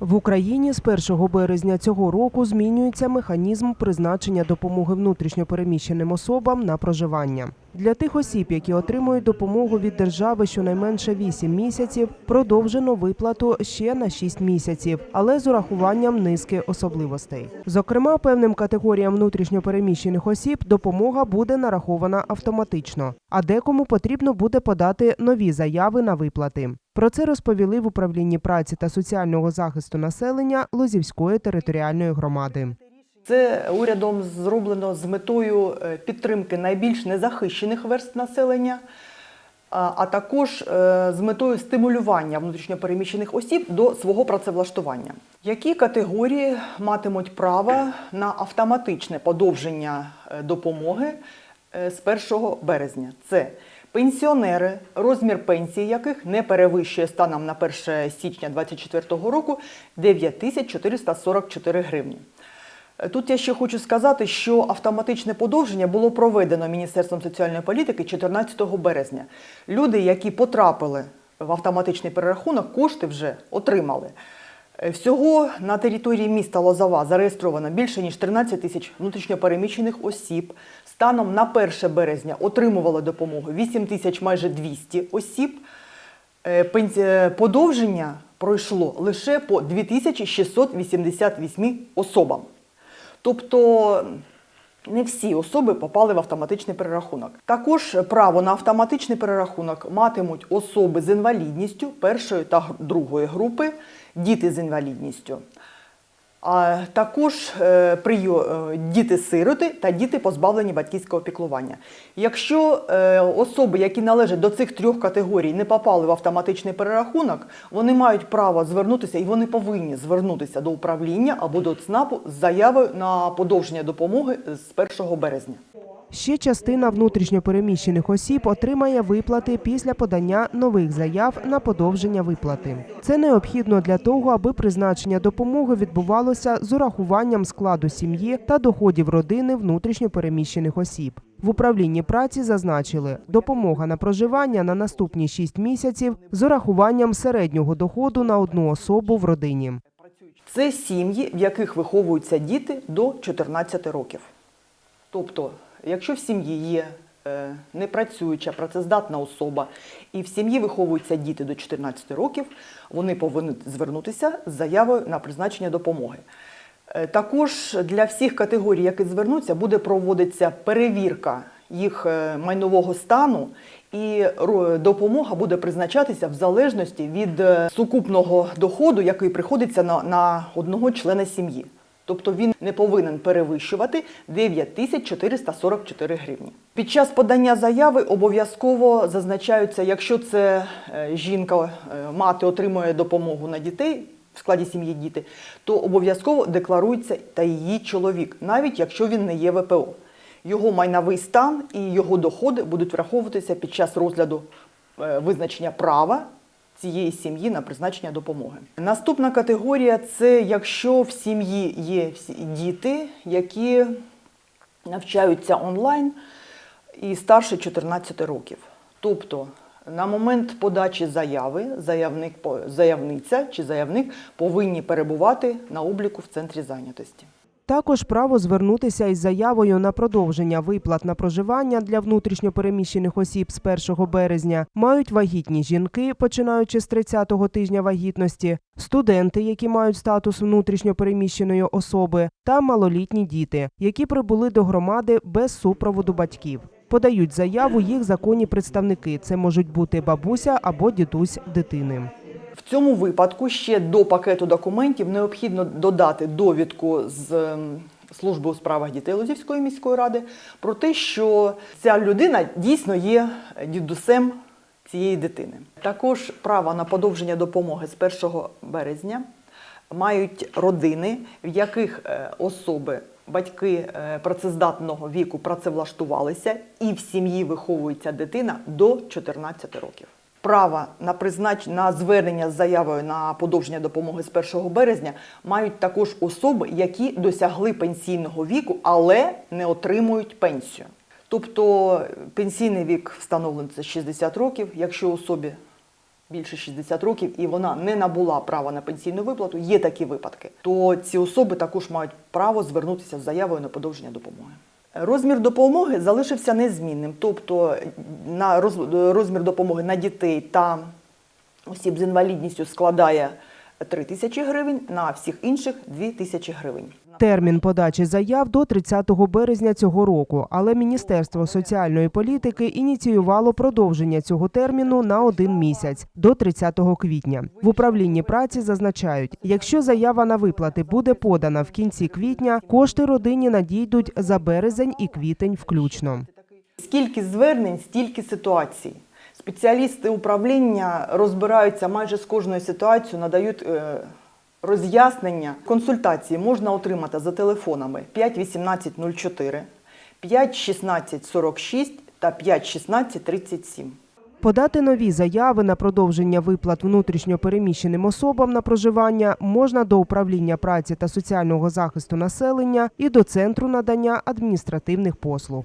В Україні з 1 березня цього року змінюється механізм призначення допомоги внутрішньопереміщеним особам на проживання. Для тих осіб, які отримують допомогу від держави щонайменше 8 місяців, продовжено виплату ще на 6 місяців, але з урахуванням низки особливостей. Зокрема, певним категоріям внутрішньопереміщених осіб допомога буде нарахована автоматично, а декому потрібно буде подати нові заяви на виплати. Про це розповіли в управлінні праці та соціального захисту населення Лозівської територіальної громади. Це урядом зроблено з метою е, підтримки найбільш незахищених верств населення, а також е, з метою стимулювання внутрішньопереміщених осіб до свого працевлаштування. Які категорії матимуть право на автоматичне подовження е, допомоги з 1 березня? Це пенсіонери, розмір пенсії яких не перевищує станом на 1 січня 2024 року 9444 гривні. Тут я ще хочу сказати, що автоматичне подовження було проведено Міністерством соціальної політики 14 березня. Люди, які потрапили в автоматичний перерахунок, кошти вже отримали. Е, Всього на території міста Лозова зареєстровано більше ніж 13 тисяч внутрішньопереміщених осіб. Станом на 1 березня отримували допомогу 8 тисяч майже 200 осіб. Е, Подовження пройшло лише по 2688 особам. Тобто не всі особи попали в автоматичний перерахунок. Також право на автоматичний перерахунок матимуть особи з інвалідністю першої та другої групи, діти з інвалідністю. А також е, е, діти-сироти та діти, позбавлені батьківського піклування. Якщо е, особи, які належать до цих трьох категорій, не попали в автоматичний перерахунок, вони мають право звернутися і вони повинні звернутися до управління або до ЦНАПу з заявою на подовження допомоги з 1 березня. Ще частина внутрішньопереміщених осіб отримає виплати після подання нових заяв на подовження виплати. Це необхідно для того, аби призначення допомоги відбувалося з урахуванням складу сім'ї та доходів родини внутрішньопереміщених осіб. В управлінні праці зазначили, допомога на проживання на наступні 6 місяців з урахуванням середнього доходу на одну особу в родині. Це сім'ї, в яких виховуються діти до 14 років. Тобто, якщо в сім'ї є е, непрацююча, працездатна особа, і в сім'ї виховуються діти до 14 років, вони повинні звернутися з заявою на призначення допомоги. Е, Також для всіх категорій, які звернуться, буде проводитися перевірка їх е, майнового стану, і допомога буде призначатися в залежності від сукупного доходу, який приходиться на, на одного члена сім'ї. Тобто він не повинен перевищувати 9444 гривні. Під час подання заяви обов'язково зазначаються, якщо це е, жінка, е, мати отримує допомогу на дітей в складі сім'ї діти, то обов'язково декларується та її чоловік, навіть якщо він не є ВПО. Його майновий стан і його доходи будуть враховуватися під час розгляду е, визначення права цієї сім'ї на призначення допомоги. Наступна категорія це якщо в сім'ї є діти, які навчаються онлайн і старше 14 років. Тобто на момент подачі заяви заявник, заявниця чи заявник повинні перебувати на обліку в центрі зайнятості. Також право звернутися із заявою на продовження виплат на проживання для внутрішньопереміщених осіб з 1 березня мають вагітні жінки, починаючи з 30-го тижня вагітності, студенти, які мають статус внутрішньопереміщеної особи, та малолітні діти, які прибули до громади без супроводу батьків. Подають заяву їх законні представники. Це можуть бути бабуся або дідусь дитини. Цьому випадку ще до пакету документів необхідно додати довідку з ем, служби у справах дітей Лозівської міської ради про те, що ця людина дійсно є дідусем цієї дитини. Також право на подовження допомоги з 1 березня мають родини, в яких е, особи. Батьки е, працездатного віку працевлаштувалися, і в сім'ї виховується дитина до 14 років. Право на признач... на звернення з заявою на подовження допомоги з 1 березня мають також особи, які досягли пенсійного віку, але не отримують пенсію. Тобто пенсійний вік встановлений це 60 років. Якщо особі більше 60 років і вона не набула права на пенсійну виплату, є такі випадки, то ці особи також мають право звернутися з заявою на подовження допомоги. Розмір допомоги залишився незмінним, тобто на роз- розмір допомоги на дітей та осіб з інвалідністю складає 3 тисячі гривень, на всіх інших 2 тисячі гривень. Термін подачі заяв до 30 березня цього року, але Міністерство соціальної політики ініціювало продовження цього терміну на один місяць до 30 квітня. В управлінні праці зазначають, якщо заява на виплати буде подана в кінці квітня, кошти родині надійдуть за березень і квітень включно. Скільки звернень, стільки ситуацій. Спеціалісти управління розбираються майже з кожною ситуацією, надають е, роз'яснення. Консультації можна отримати за телефонами 5 18 04, 5 16 46 та 5 16 37. Подати нові заяви на продовження виплат внутрішньо переміщеним особам на проживання можна до управління праці та соціального захисту населення і до центру надання адміністративних послуг.